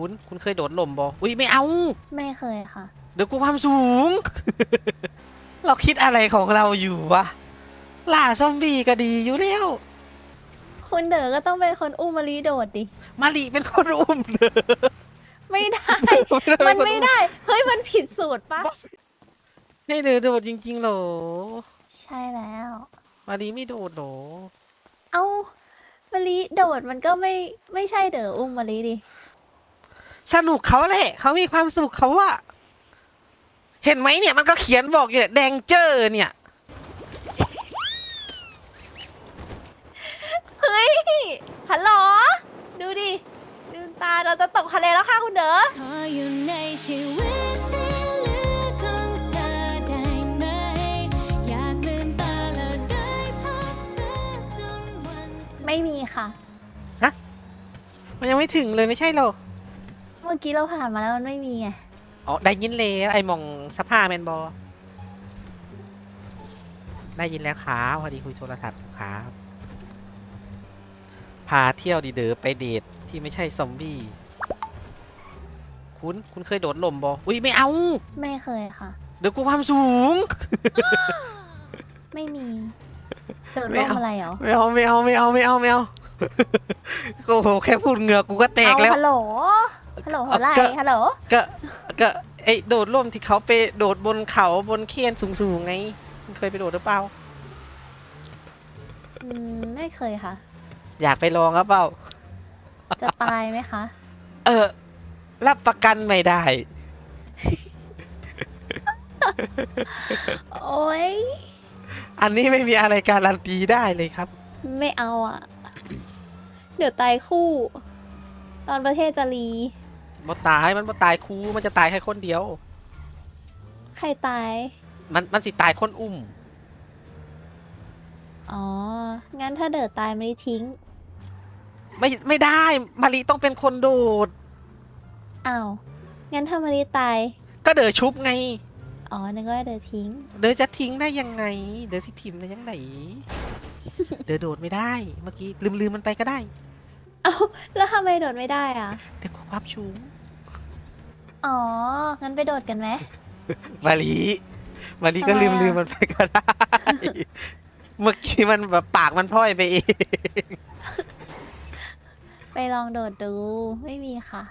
คุณคุณเคยโดดหล่มบออุ้ยไม่เอาไม่เคยค่ะ เดี๋ยวกูความสูง เราคิดอะไรของเราอยู่วะล่าซอมบี้ก็ดีอยู่แล้ว คุณเด๋อก็ต้องเป็นคนอุ้มมารีโดดดิ มารีเป็นคนอุ้มเด้อไม่ได้ มันไม่ได้ เฮ้ยมันผิดสูตรปะให้เด้อโดดจริงๆเหรอ ใช่แล้ว มารีไม่โดดเหรอ เอ้ามารีโดดมันก็ไม่ไม่ใช่เด๋ออุ้มมารีดิ สนุกเขาแหละเขามีความสุขเขาว่าเห็นไหมเนี่ยมันก็เขียนบอกอยู่เนี่ยแดงเจอร์เนี่ย เฮ้ย ฮัลโหล ดูดิ ดูตาเราจะตกทะเลแล้วค่ะคุณเด๋อขออยู่ในชีวิตที่เหลือของเธอได้ไหม อยากลืมตาแล้วได้พบเธอจนวันสุด ไม่มีค่ะ มันยังไม่ถึงเลยไม่ใช่เหรอ เมื่อกี้เราผ่านมาแล้วมันไม่มีไง อ๋อได้ยินแล้วไอ้หมองสภาแมนบอได้ยินแล้วครับพอดีคุยโทรศัพท์อยู่ครับพาเที่ยวดีเดอไปเดทที่ไม่ใช่ซอมบี้คุณคุณเคยโดดหล่มบออุ้ยไม่เอา ไม่เคยค่ะ เดี๋ยวกูความสูง ไม่มีโดดไม่ร่มเอา อะไรเหรอไม่เอาไม่เอาไม่เอาไม่เอาไม่เอา โอ้โหแค่พูดเหงือกกูก็แตกเอาแล้วฮัลโหล ฮัลโหลหัวไหล่ก็ฮัลโหลก็ก็ไอโดดร่มที่เขาไปโดดบนเขาบนเคียนสูงๆไงคุณเคยไปโดดหรือเปล่า อืมไม่เคยค่ะ อยากไปลองหรือเปล่า จะตายไหมคะ เออ รับประกันไม่ได้ โอ้ยอันนี้ไม่มีอะไรการันตีได้เลยครับ ไม่เอาอะ เดี๋ยวตายคู่ ตอนประเทศจะรี บ่ตายมันบ่ตายคูมันจะตายแค่คนเดียว ใครตาย มันมันสิตายคนอุ้ม อ๋อ งั้นถ้าเดิดตายไม่ได้ทิ้ง ไม่ไม่ได้มารีต้องเป็นคนโดด อ้าว งั้นถ้ามารีตาย ก็เดอชุบไง อ๋อ นึกว่าเดิดทิ้ง เดอจะทิ้งได้ยังไง เดอที่ทิมได้ยังไง เดอโดดไม่ได้ เมื่อกี้ลืมลืมมันไปก็ได้ เอ้าแล้วทำไมโดดไม่ได้อะ แต่ความชูงอ๋อ งั้นไปโดดกันไหม มารีมารีก็ทำไมลืมอะ ลืมมันไปก็ได้ เมื่อกี้มันแบบปากมันพร่อยไปเองไปลองโดดดู ไม่มีค่ะ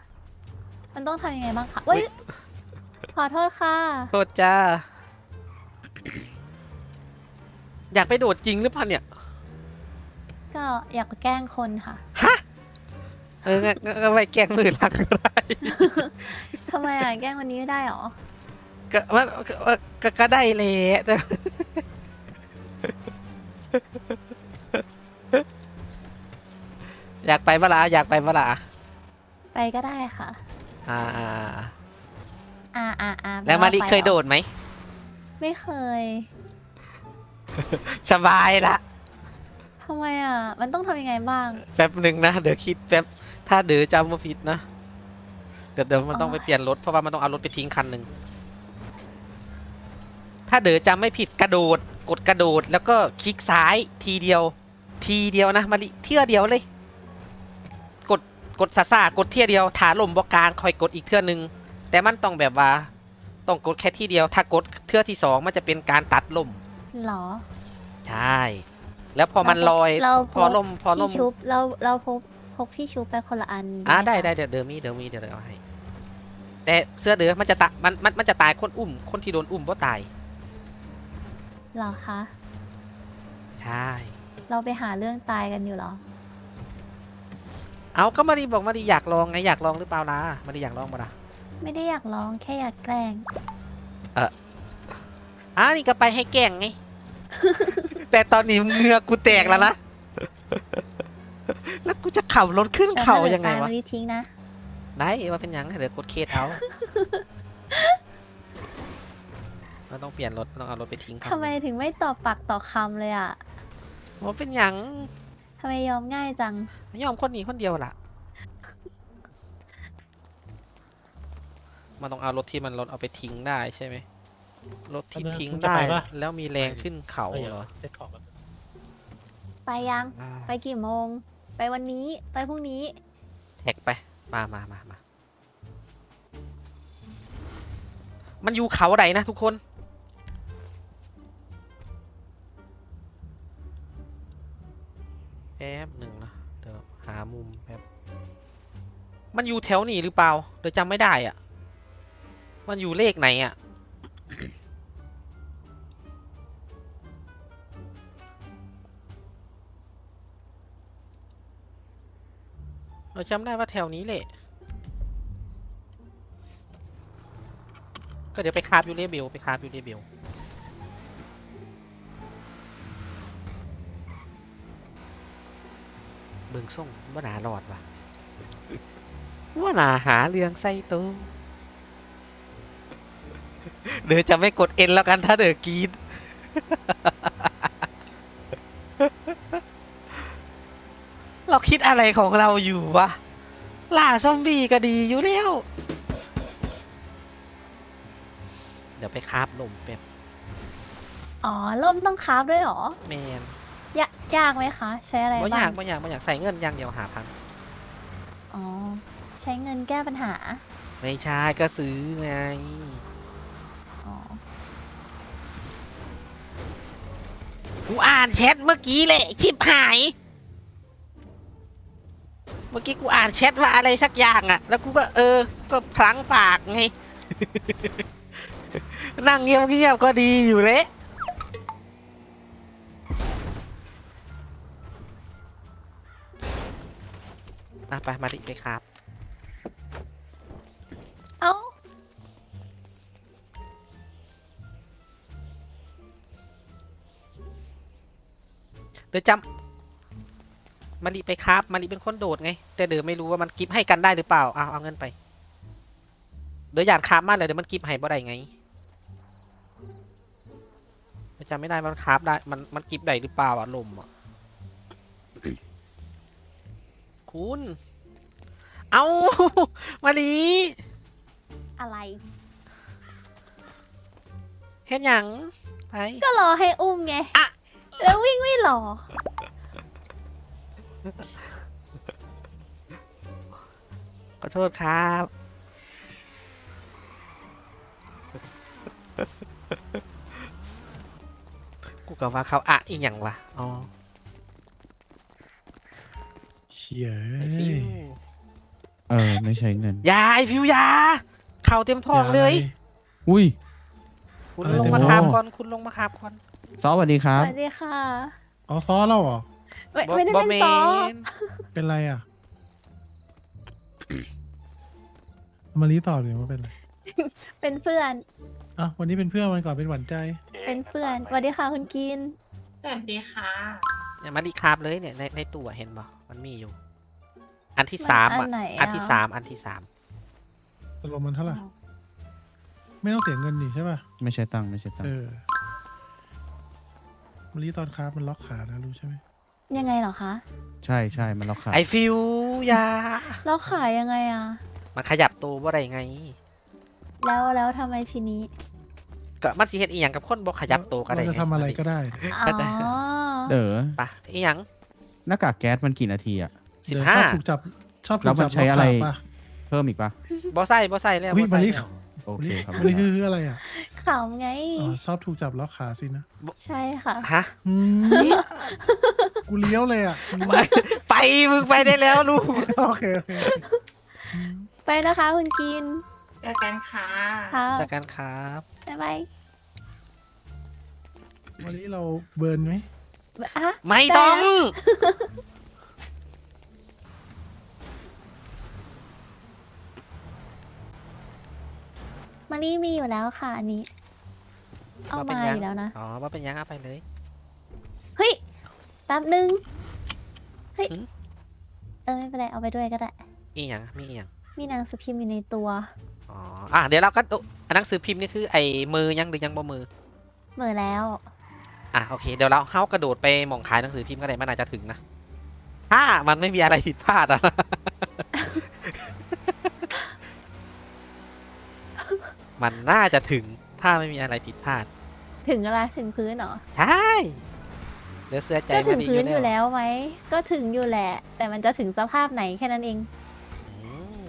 มันต้องทำยังไงบ้างคะเว้ย ขอโทษค่ะ โทษจ้า อยากไปโดดจริงหรือเปล่าเนี่ย ก็อยากแกล้งคนค่ะฮะ เอองั้นงั้นก็ไปแกล้งมือรักก็ได้ ทำไมอะแกล้งวันนี้ไม่ได้หรอ ก็ว่าก็ก็ก็ได้แหละแต่ อยากไปเวลาอยากไปเวลาไปก็ได้ค่ะ อ่าอ่าอ่าอ่าอ่าอ่าแล้วมาริไปเคยโดหรอดไหม ไม่เคยสบายละทำไมอะ มันต้องทำยังไงบ้าง แป๊บหนึ่งนะ เดี๋ยวคิดแป๊บ ถ้าเดี๋ยวจำว่าผิดนะ เดี๋ยวเดี๋ยวมันต้องอ๋อไปเปลี่ยนรถเพราะว่ามันต้องเอารถไปทิ้งคันหนึ่ง ถ้าเดี๋ยวจำไม่ผิดกระโดด กดกระโดดแล้วก็คลิกซ้ายทีเดียว ทีเดียวนะมาริเที่ยวเดียวเลย กดกดซาซากดเที่ยวเดียวถาลมบอกกลางคอยกดอีกเทื่อหนึ่งแต่มันต้องแบบว่าต้องกดแค่ที่เดียว ถ้ากดเทื่อที่สองมันจะเป็นการตัดลมหรอ ใช่ แล้วพอมันลอย เราพอลมพอลมที่ชุบเราเราพก พกที่ชุบไปคนละอันอ่าหมได้คะได้เดี๋ยวเดี๋ยวมีเดี๋ยวมีเดี๋ยวเดี๋ยวเอาให้แต่เสื้อเดือมันจะตายมันมันมันจะตายคนอุ้ม คนที่โดนอุ้มเพราะตายเหรอคะ ใช่เราไปหาเรื่องตายกันอยู่เหรอ เอาก็มาดีบอกมาดีอยากลองไงอยากลองหรือเปล่าล่ะมาดีอยากลองปะล่ะไม่ได้อยากร้องแค่อยากแกล้งอ้าวนี่ก็ไปให้แกล้งไง แต่ตอนนี้เหงือกกูแตกแล้วนะ แล้วกูจะขับรถขึ้นแต่เขาถ้าเกิดยังไงตายวะมารีทิ้งนะ ได้ว่าเป็นหยังเดี๋ยวกดเคสเอา เราต้องเปลี่ยนรถต้องเอารถไปทิ้งคันทำไมถึงไม่ต่อปากต่อคำเลยอะว่าเป็นหยังทำไมยอมง่ายจัง ไม่ยอมคนนี้คนเดียวล่ะ มันต้องเอารถที่มันรถเอาไปทิ้งได้ใช่ไหมรถที่แล้วทิ้งคุณจะได้ ไปปะ แล้วมีแรงขึ้นเขาเดี๋ยวเหรอเซ็ตของก่อนไปยัง อ่าไปกี่โมง ไปวันนี้ไปพรุ่งนี้เท็กไป มามามามา มันอยู่เขาไหนนะทุกคน แป๊บหนึ่งนะ เดี๋ยวหามุมแอบมันอยู่แถวนี้หรือเปล่า เดี๋ยวจำไม่ได้อะ มันอยู่เลขไหนอะ เราจำได้ว่าแถวนี้แหละ ก็เดี๋ยวไปคาบยูเรเบลไปคาบยูเรเบลเบิ่งส่งว่าหนาหลอดว่ะว่าหนาหาเรื่องใส่ตัวเดี๋ยวจะไม่กดเอ็นแล้วกันถ้าเดือกรีด เราคิด อะไรของเราอยู่วะ ล่าซอมบี้ก็ดีอยู่แล้ว เดี๋ยวไปคาบลมแป๊บอ๋อล่มต้องคราฟด้วยเหรอแมนยากยากไหมคะ ใช้อะไรบ่บ้ายากงบ่อยากบ่อยากใส่เงินอย่างเดียวหาพัน อ๋อ ใช้เงินแก้ปัญหา ไม่ใช่ก็ซื้อไง อ๋อ กูอ่านแชทเมื่อกี้แหละชิบหาย เมื่อกี้กูอ่านแชทว่าอะไรสักอย่างอะแล้วกูก็เออ ก็พลั้งปากไง นั่งเงียบๆก็ดีอยู่เลยอะไปมาดิไปครับ เอ้าเดี๋ยวจำ มาริไปครับมาริเป็นคนโดดไง แต่เดี๋ยวไม่รู้ว่ามันกิฟให้กันได้หรือเปล่าเอาเอาเงินไป เดี๋ยวอยากคาบมากเลยเดี๋ยวมันกิฟให้บ่ได้ไงจำไม่ได้มันคาบได้มันมันกิฟได้หรือเปล่าอะลมอะคุณ เอามาริอะไรเห็นหยังไปก็รอให้อุ้มไงอะแล้ววิ่งไม่รอ ขอโทษครับ กูกับว่าเขาอะอีกอย่างวะอ๋อเชี่ยไอฟิวเออ ไม่ใช้เงินยาไอฟิวยา เข่าเต็มท้องเลย อุ้ย คุณอะไรลงเต็มมาท้องคาบก่อน คุณลงมาคาบก่อน ซอสสวัสดีคสรับวัสดีค่ะอ๋อซอเราเหรอ ไม่บ่ไม่ได้บ่เป็นแมซอนเป็นไรอะ มารีตอบเลยว่าเป็นไรเป็นเพื่อน อะวันนี้เป็นเพื่อนวันก่อนเป็นหวานใจ เป็นเพื่อนสวัสดีค่ะคุณกิน สวัสดีค่ะ เนี่ยมาดิคาบเลยเนี่ยในในตัวเห็นบ่มันมีอยู่ อันที่มันสามอัอะนไหนอันที่อะสามอันที่สามตกลงมันเท่าไหร่ ไม่ต้องเสียเงินนี่ใช่ป่ะ ไม่ใช่ตังค์ไม่ใช่ตังเอค์อมารีตอนค้ามันล็อกขานะรู้ใช่ไหม ยังไงเหรอคะ ใช่ใช่มันล็อกขาไอฟิวยาแล้วขายยังไงอะมันขยับตัวว่าไรไง แล้วแล้วทำไมทีนี้ ก็มันสิเฮ็ดอีหยังกับคนบ่ขยับตัวก็ได้เราไงจะทำอะไรก็ได้ อ๋อ เด๋อปะอีหยังหน้ากากแก๊สมันกี่นาทีอะสิบเดี๋ยวห้าชอบถูกจับชอบถูแล้วกมัจันบใช้อะไรล็กขาป่ะเพิ่มอีกปะบ่ใส่บ่ใส่แล้วอุ๊บ่ยใส่มาริแล้ว โอเคครับมารีคือคืออะไรอะขำไง อ๋อชอบถูกจับล็อกขาสินะใช่ค่ะ ฮะ อืมกูเลี้ยวเลยอะไปไปมึงไปได้แล้วลูก โอเคโอเคอืมไปนะคะคุณกินเจอกันค่ะค่ะจากกันครับ บ๊ายบายวันนี้เราเบิร์นไหมอะไม่ต้อง ได้นะ มารีมีอยู่แล้วค่ะอันนี้ เอามาอยู่แล้วนะ อ๋อว่าเป็นหยังเอาไปเลย เฮ้ยแป๊บนึง เฮ้ย หืม เออไม่เป็นไรเอาไปด้วยก็ได้ อีหยังมีอีหยังมีหนังสือพิมพ์อยู่ในตัว อ๋ออะเดี๋ยวเราก็ดูอันหนังสือพิมพ์นี่คือไอ้มือยังหรือยังบ่มือเหมือแล้ว อะโอเคเดี๋ยวเราเฮากระโดดไปหมองขายหนังสือพิมพ์ก็ได้มันน่าจะถึงนะถ้ามันไม่มีอะไรผิดพลาดอะ มันน่าจะถึงถ้าไม่มีอะไรผิดพลาด ถึงอะไรถึงพื้นเหรอ ใช่เดี๋ยวเสื้อใจก็ถึมางดีพื้นอยู่แล้วแล้วไหม ก็ถึงอยู่แหละ แต่มันจะถึงสภาพไหนแค่นั้นเองอืม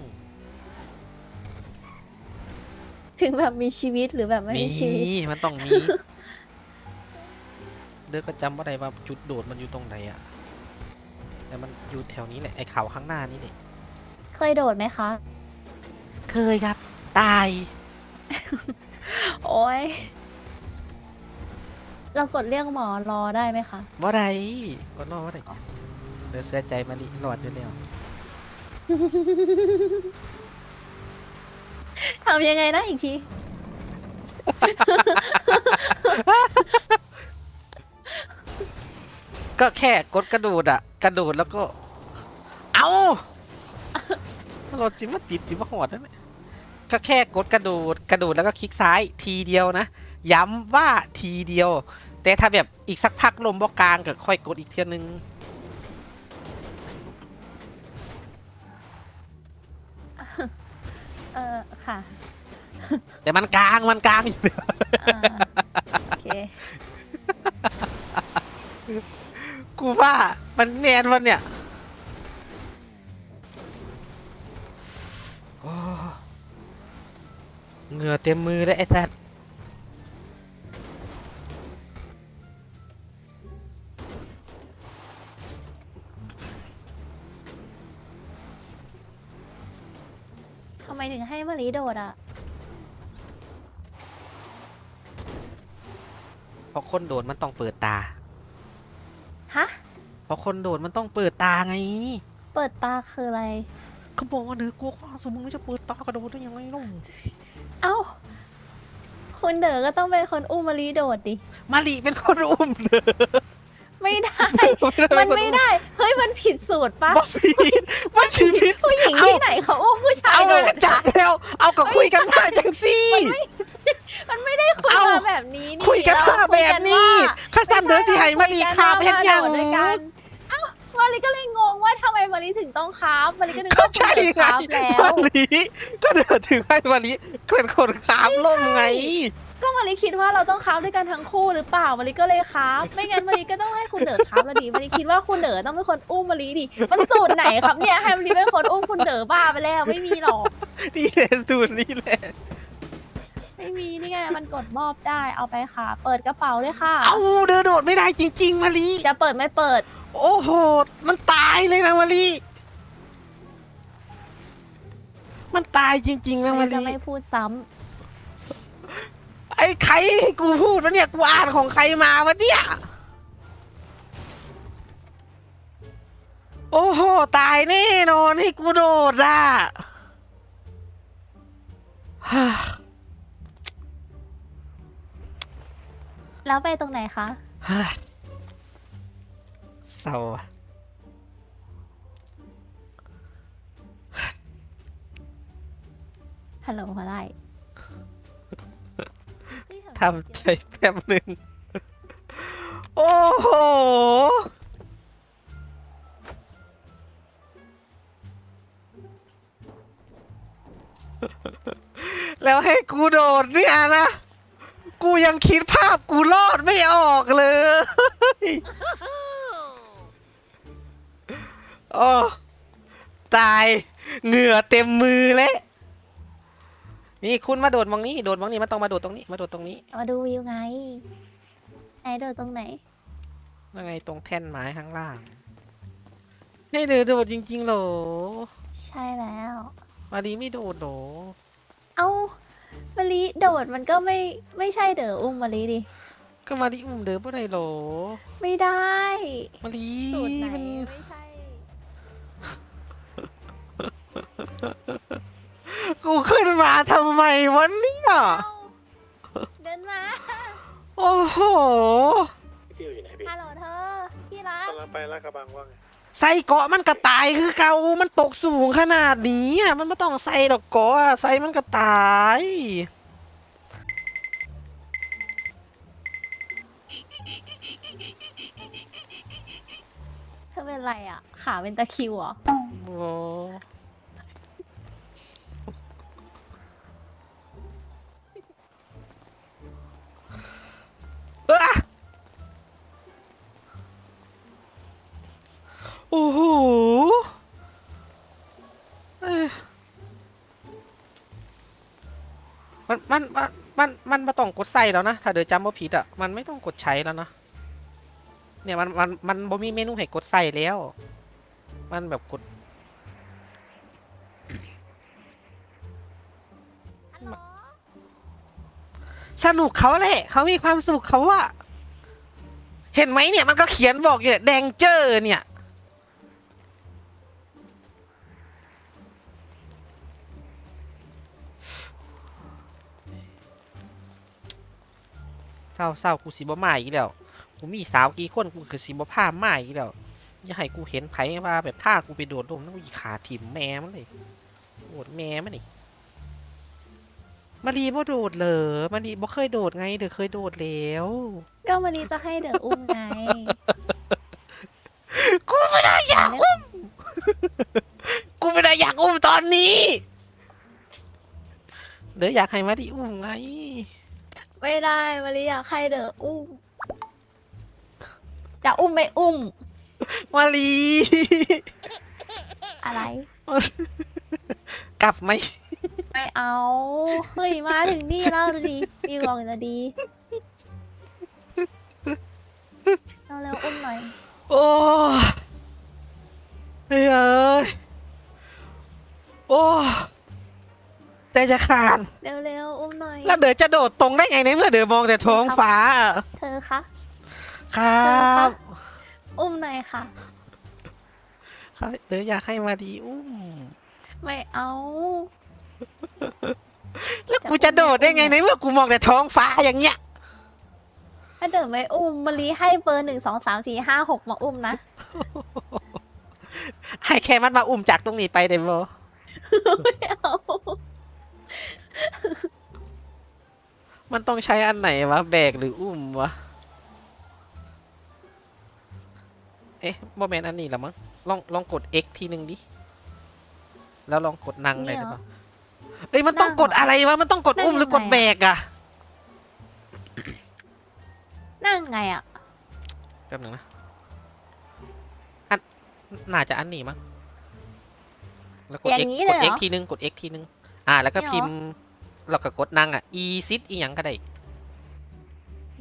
ถึงแบบมีชีวิตหรือแบบไม่มีมีชีวิต มันต้องมีเด้อก็จำว่าได้ว่าจุดโดดมันอยู่ตรงไหนอะ แต่มันอยู่แถวนี้แหละไอ้เขาข้างหน้านี่แหละเคยโดดไหมคะ เคยครับ ตาย โอ้ยเรากดเรียกหมอรอได้ไหมคะว่าไรก็รอดว่าไรเดือเสียใจมาดิรอดอยู่แล้วทำยังไงนะอีกที ก็แค่กดกระโดดอะ กระโดดแล้วก็ เอาเราจิมาติดจิมาหอดนั่นแหละ ก็แค่กดกระโดดกระโดดแล้วก็คลิกซ้ายทีเดียวนะ ย้ำว่าทีเดียว แต่ถ้าแบบอีกสักพักลมบอกกลางก็ค่อยกดอีกเทียนึงเออค่ะ แต่มันกลางมันกลางอยู่อ่าโอเคกูว่ามันแนนวันเนี่ย เหงื่อเต็มมือเลยไอ้สัตว์ทำไมถึงให้มารีโดดอะ เพราะคนโดดมันต้องเปิดตา ฮะ เพราะคนโดดมันต้องเปิดตาไง เปิดตาคืออะไรเขาบอกว่าเนื้อกลัวความสมมึงไม่จะเปิดตากระโดดได้ยังไงล่ะ เอ้า คุณเด๋อก็ต้องเป็นคนอุ้มมารีโดดดิ มาลีเป็นคนอุ้มเด้อไม่ได้ มันไม่ได้ เฮ้ย มันผิดสูตรปะบอพีมันชีวิต ผู้หญิงเอ้าที่ไหนเขาอุ้มผู้ชายเอาโดเลยดจักแล้ว เอากับคุยกันมาจังสิ มันไม่ได้คุยเอ้ามาแบบนี้นี่คุยกันเรามาแบบนี้คุยกัข้าสั้นเด้อสิให้มาลีคาบว่าเฮ็ดหยังมาโดดด้วยกันเอ้า มารีก็เลยงงว่าทำไมมารีถึงต้องคาบมารีก็นึกเข้าว่าใจคุณเด๋อไงคาบแล้วมาลีก็เดินถึงให้มาลีเป็นคนขามล่มไง ก็มารีคิดว่าเราต้องคาบด้วยกันทั้งคู่หรือเปล่ามารีก็เลยคาบไม่งั้นมารีก็ต้องให้คุณเด๋อคาบแล้วดิมารีคิดว่าคุณเด๋อต้องเป็นคนอุ้มมารีดิมันสูตรไหนครับเนี่ยให้มารีเป็นคนอุ้มคุณเด๋อบ้าไปแล้วไม่มีหรอก นี่แหละสูตรนี่แหละไม่มี นี่ไงมันกดมอบได้เอาไปค่ะ เปิดกระเป๋าเลยค่ะ เอาเดินโดดไม่ได้จริง ๆมาลีจะเปิดไม่เปิด โอ้โห มันตายเลยนะมาลีมันตายจริงๆนะมาจะลีไม่พูดซ้ำไอ้ใครให้กูพูดวะเนี่ยกูอ่านของใครมาวะเนี่ย โอ้โห ตายแน่นอนให้กูโดดอะ แล้วไปตรงไหนคะ ฮ่าเศร้าอะฮัลโหลอะไรทำใจแป๊บหนึ่ง โอ้โห ยังคิดภาพกูรอดไม่ออกเลยโอ้ตายเหงื่อเต็มมือแล้วนี่คุณมาโดดมองนี้โดดมองนี้มันต้องมาโดดตรงนี้มาโดดตรงนี้มาดูวิวไงไหนเดินตรงไหนยังไงตรงแท่นไม้ข้างล่างให้เดินโดดจริงๆเหรอ ใช่แล้ว มาดีไม่โดดเหรอ เอ้า มะลิโดดมันก็ไม่ไม่ใช่เด๋ออุ้มมะลิดิ ก็มาดีอุ้มเดินเมื่อไรเหรอไม่ได้มาดีสูตรไหนมันไม่ใช่ กูขึ้นมาทำไมวันนี้อะเอ้าเดินมา โอ้โห พี่อยู่ไหนพี่ฮัลโหลเธอ ที่รักกำลังไปลาดกระบังว่าไง ใส่เกาะมันก็ตายคือเก่ามันตกสูงขนาดนี้อะมันไม่ต้องใส่ดอกเกาะอะใส่มันก็ตายเธอเป็นไรอะ ขาเป็นตะคริวเหรอ โอ้ โอ้โหเอ้ยมันมันมันมันมันมาต้องกดใส่แล้วนะ ถ้าเดี๋ยวจำว่าผิดอะ มันไม่ต้องกดใช้แล้วนะ เนี่ยมันมันมันบ่มีเมนูให้กดใส่แล้ว มันแบบกดสนุกเขาแหละ เขามีความสุขเขาว่าเห็นไหมเนี่ยมันก็เขียนบอกอยู่เนี่ยแดงเจอร์เนี่ย ศร้าเศร้ากูสิบ่มาอีกแล้ว กูมีสาวกี่คนกูคือสิบ่พามาอีกแล้วอย่าให้กูเห็นไผว่าแบบพากูไปโดดลงนั่นกูอีขาถิ่มแม่มันเลยโดดแม่มันนี่มารีบ่โดดเหรอมารีบ่เคยโดดไง เดี๋ยวเคยโดดแล้วก็วันนี้จะให้เดอะอุ้มไง กูไม่ได้อยากอุ้ม กูไม่ได้อยากอุ้มตอนนี้ เดี๋ยวอยากให้มารีอุ้มไง ไม่ได้มาริอยากให้เดอะอุ้มจะอุ้มไม่อุ้ม มารีอะไร กลับไหมไม่เอาเฮ้ยมาถึงนี่แล้วดูดีมีกล่องจะดีเอาเร็วอุ้มหน่อย โอ้เฮ้ยเอ้ยโอ้ ใจจะขาด เร็วๆอุ้มหน่อย แล้วเดี๋ยวจะโดดตรงได้ไงในเมื่อเดี๋ยวมองแต่ท้องฟ้า เธอคะ ครับอุ้มหน่อยค่ะ ครับเดี๋ยวอยากให้มาดีอุ้มไม่เอา แล้วกูจะโดดได้ไงในเมื่อกูมองแต่ท้องฟ้าอย่างเงี้ย ถ้าเดินไม่อุ้มมารีให้เบอร์หนึ่งสองสามสี่ห้าหกมาอุ้มนะ ให้แค่มันมาอุ้มจากตรงนี้ไปเดบไม่เอา มันต้องใช้อันไหนวะ แบกหรืออุ้มวะ เอ๊ะบอแมนอันนี้ละมั้ง ลองลองกด X ทีหนึ่งดิ แล้วลองกดนั่งได้หรือเปล่าเอ้ยมันต้องกดอะไรวะ มันต้องกดอุ้มหรือกดแบกอะนั่งไงอะแป๊บหนึงนะอันน่าจะอันนี้มั้ง แล้วกด อย่า X งนี้กเลยดเหร X อ ทีนึงกด X ทีนึงอ่า แล้วก็นี่เหรอพิมพ์ แล้วก็กดนั่งอะ e sit อีหยังก็ได้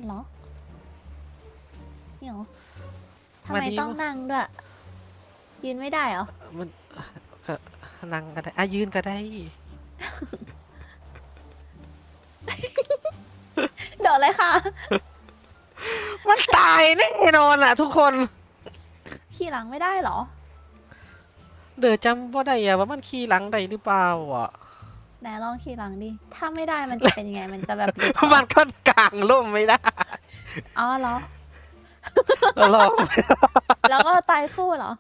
เหรอนี่เหรอทำมาไมดีต้องนั่งด้วย ยืนไม่ได้เหรอ มันก็นั่งก็ได้อะยืนก็ได้เดี๋ยวเลยค่ะ มันตายแน่นอนอะ ทุกคน ขี่หลังไม่ได้เหรอ เดี๋ยวจำว่าได้อะว่ามันขี่หลังได้หรือเปล่าอะ ไหนลองขี่หลังดิ ถ้าไม่ได้มันจะเป็นยังไง มันจะแบบหลุดเหรอมันก็กลางร่มไม่ได้อ๋อเหรอ ลองแล้วก็ตายคู่เหรอ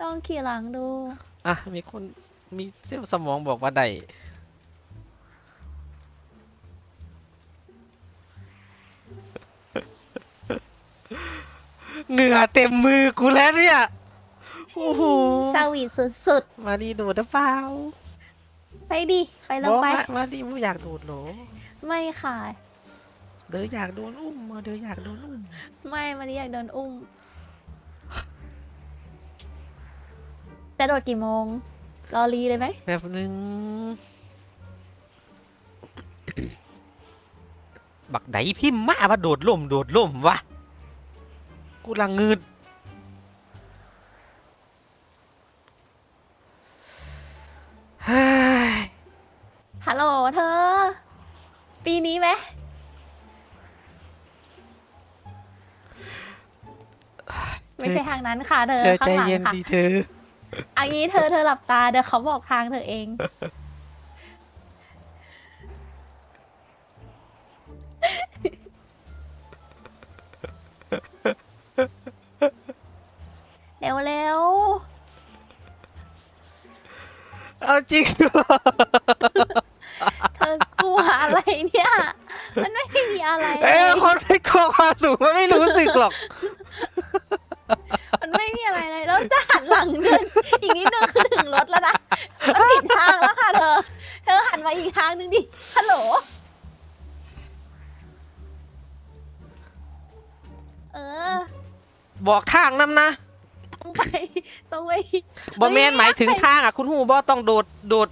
ต้องขี่หลังดู อะมีคนมีเซลล์สมองบอกว่าได้เหงื่อเต็มมือกูแล้วเนี่ย โอ้โห สวีทสุดมาดีโดดหรือเปล่าๆ ไปดิ ไปลบงอกไปมามาดีไม่อยากโดดเหรอไม่ค่ะ เดี๋ยวอยากโดนอุ้มมาเดี๋ยวอยากโดนอุ้ม ไม่มารีอยากโดนอุ้ม จะโดดกี่โมง รอรีเลยไหม แบบนึง บักไดพิมพ์มาว่าโดดล่ม โดดล่มวะกูละงืด นั้นค่ะเธอเธอข้าใจงหลังเย็นค่ะดีเธอ อันนี้เธอเธอหลับตาเดี๋ยวเขาบอกทางเธอเอง เร็วเร็วเอาจริงเหรอๆเธอกลัวอะไรเนี่ย มันไม่ได้มีอะไรเลเอ้ยยคนไม่กลัวความสูงมันไม่รู้สึกหรอก มันไม่มีอะไรเลย แล้ว จะหันหลังเดินอีกนิดนึงคือถึงรถแล้วนะมันผิดทางแล้วค่ะเธอ เธอหันมาอีกทางนึงดิ ฮัลโหล เออ บอกทางนำนะต้องไปต้องไปบอแมนหมายถึงทางอะ คุณหูบอต้องโดดโดด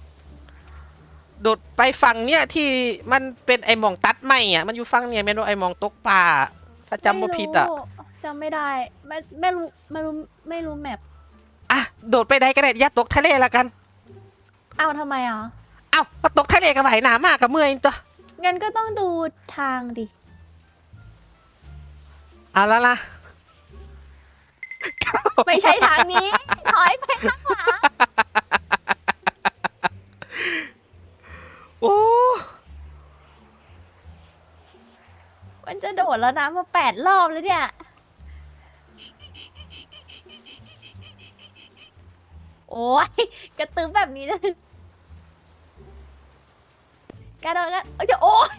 โดดไปฝั่งเนี้ยที่มันเป็นไอหมองตัดไม้อะมันอยู่ฝั่งเนี่ยแม่นว่าไอหมองตกปลาถ้าจำบ่ผิดอะไม่รู้จำไม่ได้ ไม่ไม่รู้ไม่รู้ไม่รู้แมป อะโดดไปใดก็ได้อย่าตกทะเลละกัน เอาทำไมอะเอ้าก็ตกทะเลกับไหวหนามากกับเมื่อยตัวงั้นก็ต้องดูทางดิ เอาละล่ะไม่ใช่ทางนี้ ถอยไปข้างหลังโอ้มันจะโดดแล้วนะมาแปดรอบแล้วเนี่ย โอ้ยกระตือแบบนี้นะกระโดดกันโอ้ยจะโอ้ย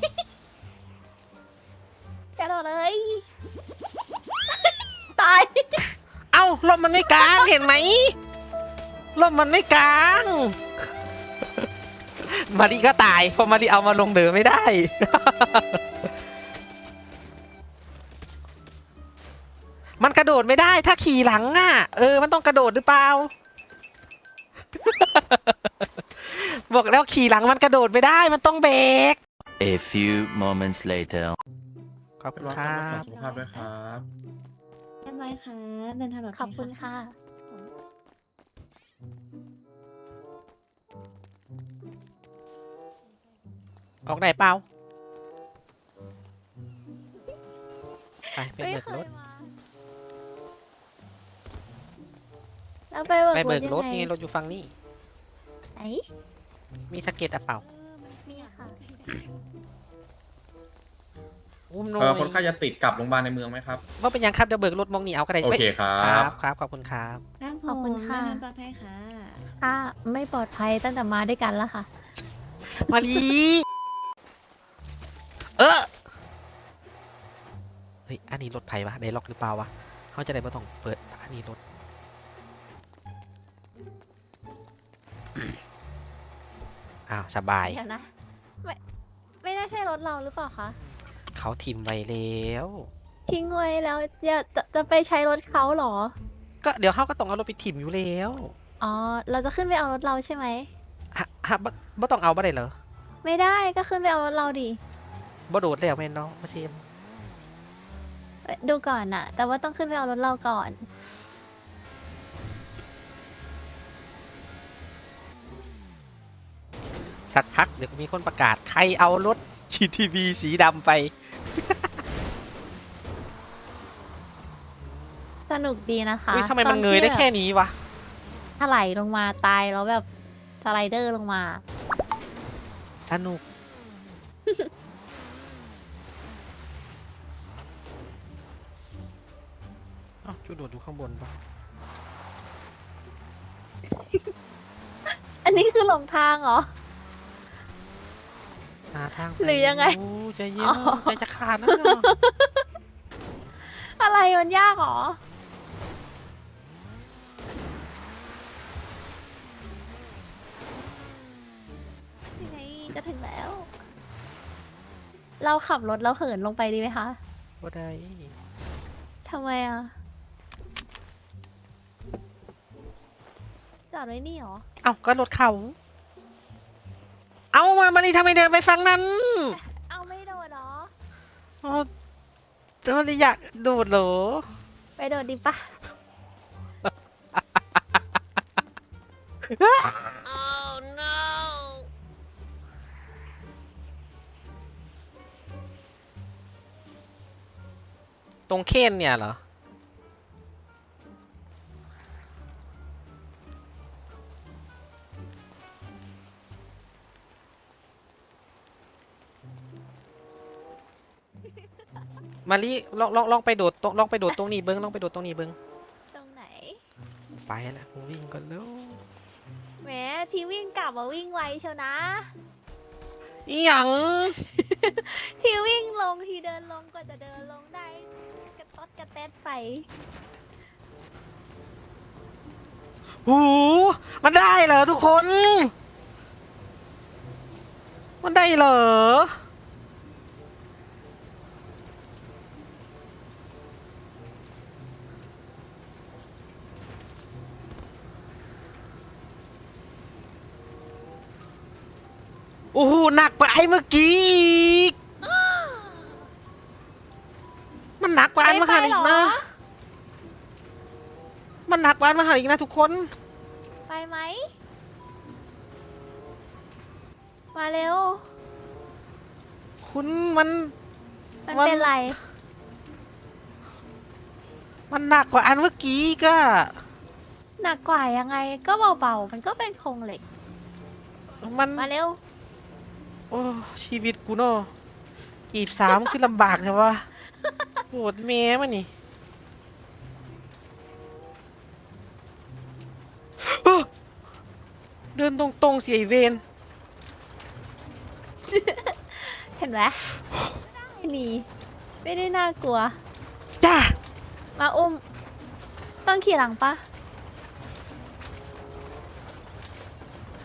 กระโดดเลย ตาย เอ้าลมมันไม่กลางเห็นไหมลมมันไม่กลาง มารีก็ตายเพราะมารีเอามาลงเดือไม่ได้ มันกระโดดไม่ได้ถ้าขี่หลังอะ เออ มันต้องกระโดดหรือเปล่า บอกแล้วขี่หลังมันกระโดดไม่ได้มันต้องเบรก A few moments later. ขอบคุณรอคการรัรักษาบ สุขภาพด้วยครับเรียบร้อยครับเดินทางปลอดขภัอบยคุณค่ะ ออกไหนเปล่าไปไปไม่เบิกเครยถ แล้วไปเบิกไปรเบิถกยังรถไงนี่รถอยู่ฝั่งนี้ ไหนมีสะเก็ตอะเปล่ามีค่ะอุ้มหเอน่ออยคนไข้จะติดกลับโรงพยาบาลในเมืองไหมครับ ว่าเป็นยังครับเดี๋ยวเบิกรถมองนี่เอาก็ได้โอเคครัครับ บครับขอบคุณครับ ครับผมขอบคุณค่ะเดินทางปลอดภัยค่ะ ถ้าไม่ปลอดภัยตั้งแต่มาด้วยกันแล้วค่ะ มาดีเออเฮ้ยอันนี้รถไผ่ปะได้ล็อกหรือเปล่าวะเขาจะได้ไม่ต้องเปิดอันนี้รถ อ้าวสบาย เดี๋ยวนะไม่ไม่น่าใช่รถเราหรือเปล่าคะเขาทิมไว้แล้ว ทิ้งไว้แล้วจะจะจะไปใช้รถเขาเหรอก็เดี๋ยวเขาก็ต้องเอารถไปทิมอยู่แล้วอ๋อเราจะขึ้นไปเอารถเราใช่ไหมฮะฮะบ่บ่ต้องเอาบ่ได้เหรอไม่ได้ก็ขึ้นไปเอารถเราดิบ่โดดแล้วแม่นเนาะมาเชมเอ้ยดูก่อนน่ะ แต่ว่าต้องขึ้นไปเอารถเราก่อน สักพักเดี๋ยวก็มีคนประกาศใครเอารถ GTV สีดำไป สนุกดีนะคะอุ้ยทำไมมันตอเงยได้ที่แค่นี้วะ ถลายลงมาตายแล้วแบบสไลเดอร์ลงมา สนุก เอ้าจูโดดอยู่ข้างบนปะอันนี้คือหลงทางเหรอ หาทางปหรือยังไงโอ้ใจเย็นอ๋อ ใจจะขาดนะเนี่ยอะไรมันยากเหรอ ยังไงจะถึงแล้ว เราขับรถแล้วเหินลงไปดีไหมคะบ่ได้ทำไมอะ จอดไว้นี่เหรอ เอ้าก็รถเขา เอามามานี่ทำไมเดินไปฝั่งนั้นเอาไม่โดดเหรออ๋อแต่มันอยากโดดเหรอ ไปโดดดิปะตรงเคนเนี่ยเหรอ มาลิลองลองลองไปโดดตรงลองไปโดดตรงนี้เบิ้งลองไปโดดตรงนี้เบิ้งตรงไหนไปแล้วกูวิ่งก่อนแล้วแหมที่วิ่งกลับมาวิ่งไวเชียวนะ อีหยังที่วิ่งลงที่เดินลงกว่าจะเดินลงได้กระต๊อดกระแตดไปหูมันได้เหรอทุกคน มันได้เหรอ โอ้โหหนักกว่าไอ้เมื่อกี้อีก มันหนักกว่าอันเมื่อกี้อีกนะ มันหนักกว่าอันเมื่อกี้อีกนะทุกคน ไปไหม มาเร็ว คุณมันมัน มันเป็นไร มันหนักกว่าอันเมื่อกี้ก็หนักกว่ายังไง ก็เบาๆ มันก็เป็นโครงเหล็ก มัน มาเร็ว โอ้ชีวิตกูเนาะจีบสามคือลำบากใช่ปะโหดแม่มันนี่เอ้อเดินตรงๆเสียไอ้เวนเห็นไหมไม่หนีไม่ได้น่ากลัว จ้า มาอุ้ม ต้องขี่หลังปะ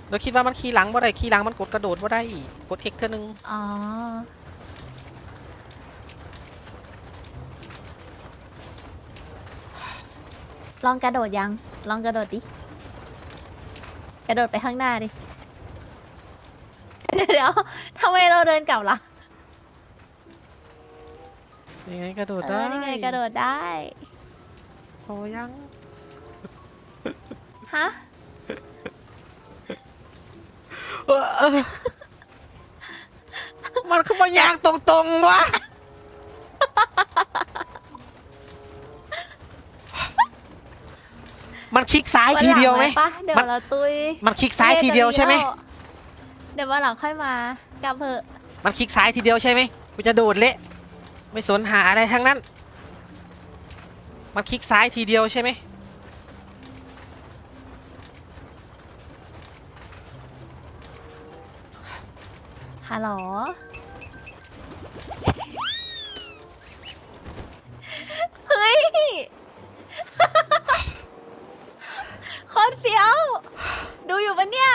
เราคิดว่ามันขี่หลังบ่ได้ขี่หลังมันกดกระโดดบ่ได้กดเอ็กเท่านึงอ๋อ ลองกระโดดยัง ลองกระโดดดิ กระโดดไปข้างหน้าดิ เดี๋ยวทำไมเราเดินกลับล่ะยังไงกระโดดเอได้อนี่ไงกระโดดได้ พอยัง ฮะ เออเออมันคือมันยางตรงๆวะมันคลิกซ้ายทีเดียวไหมนลังปะเดี๋ยวมัน เราตุยมันคลิกซ้ายทีเดียวใช่ไหม เดี๋ยววันหลังค่อยมากลับเถอะมันคลิกซ้ายทีเดียวใช่ไหมกูจะโดดเละไม่สนหาอะไรทั้งนั้น มันคลิกซ้ายทีเดียวใช่ไหม ฮัลโหล เฮ้ย โคตรเฟี้ยว ดูอยู่ปะเนี่ย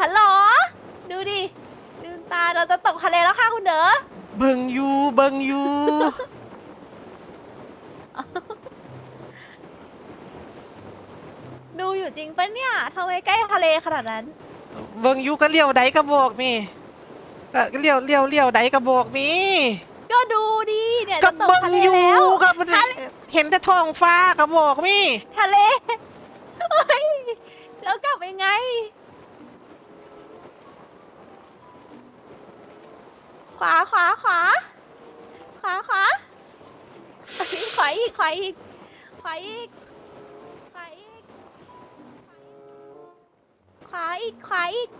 ฮัลโหล ดูดิดูตาเราจะตกทะเลแล้วค่ะคุณเด๋อเบิงอยูเบิงอยูดูอยู่จริงปะเนี่ยทำไมใกล้ทะเลขนาดนั้น เบิงอยูก็เลี้ยวใดก็บอกมีก็เลี้ยวเลี้ยวเลี้ยวใดก็บอกมีก็ดูดิเนี่ยก็จะตกเบิงทะเลอยูแล้ว ก็มันเห็นแต่ท้องฟ้าก็บอกมีทะเลเฮ้ยแล้วกลับยังไง ขวาขวาขวาขวาขวาขวาอีกขวาอีกขวาอีก ขวาอีกขวาอีก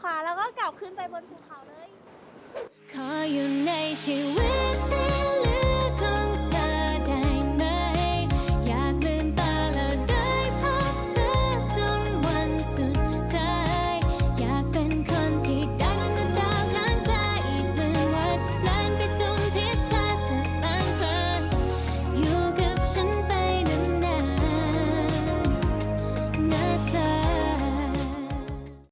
ขวาแล้วก็กลับขึ้นไปบนภูเขาเลย ขออยู่ในชีวิตที่